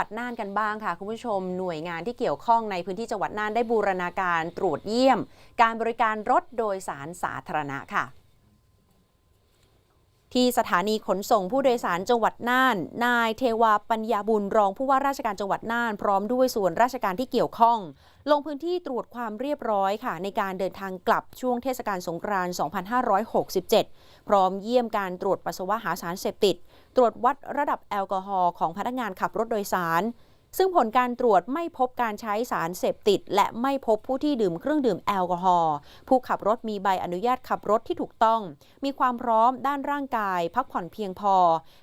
วัดน่านกันบ้างค่ะ คุณผู้ชมหน่วยงานที่เกี่ยวข้องในพื้นที่จังหวัดน่านได้บูรณาการตรวจเยี่ยม การบริการรถโดยสารสาธารณะค่ะ ที่สถานีขนส่งผู้โดยสารจังหวัดน่าน นายเทวาปัญญาบุญรองผู้ว่าราชการจังหวัดน่าน พร้อมด้วยส่วนราชการที่เกี่ยวข้อง ลงพื้นที่ตรวจความเรียบร้อยค่ะ ในการเดินทางกลับช่วงเทศกาลสงกรานต์ 2567 พร้อมเยี่ยมการตรวจปัสสาวะหาสารเสพติด ตรวจวัดระดับแอลกอฮอล์ของพนักงานขับรถโดยสาร ซึ่งผลการตรวจไม่พบการใช้สารเสพติด และไม่พบผู้ที่ดื่มเครื่องดื่มแอลกอฮอล์ผู้ขับรถมีใบอนุญาตขับรถที่ถูกต้อง มีความพร้อมด้านร่างกาย พักผ่อนเพียงพอ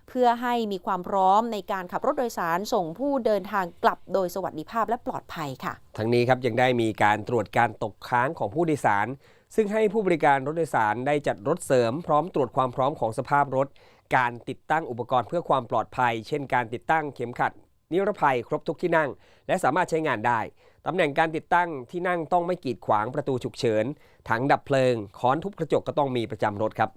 เพื่อให้มีความพร้อมในการขับรถโดยสารส่งผู้เดินทางกลับโดยสวัสดิภาพและปลอดภัยค่ะ ทั้งนี้ครับยังได้มีการตรวจการตกค้างของผู้โดยสาร ซึ่งให้ผู้บริการรถโดยสารได้จัดรถเสริม พร้อมตรวจความพร้อมของสภาพรถการติดตั้งอุปกรณ์เพื่อความปลอดภัย เช่น การติดตั้งเข็มขัด นิรภัยครบทุกที่นั่ง และสามารถใช้งานได้ตำแหน่งการติดตั้งที่นั่งต้องไม่กีดขวางประตูฉุกเฉิน ถังดับเพลิง ค้อนทุบกระจกก็ต้องมีประจำรถครับ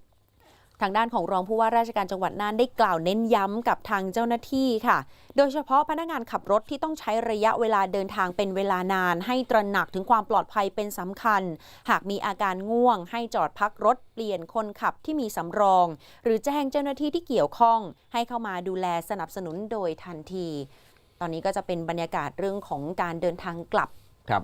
ทางด้านของรองผู้ว่าราชการจังหวัดน่านได้กล่าวเน้นย้ำกับทางเจ้าหน้าที่ค่ะ โดยเฉพาะพนักงานขับรถที่ต้องใช้ระยะเวลาเดินทางเป็นเวลานาน ให้ตระหนักถึงความปลอดภัยเป็นสำคัญ หากมีอาการง่วง ให้จอดพักรถเปลี่ยนคนขับที่มีสำรอง หรือแจ้งเจ้าหน้าที่ที่เกี่ยวข้อง ให้เข้ามาดูแลสนับสนุนโดยทันที ตอนนี้ก็จะเป็นบรรยากาศเรื่องของการเดินทางกลับครับ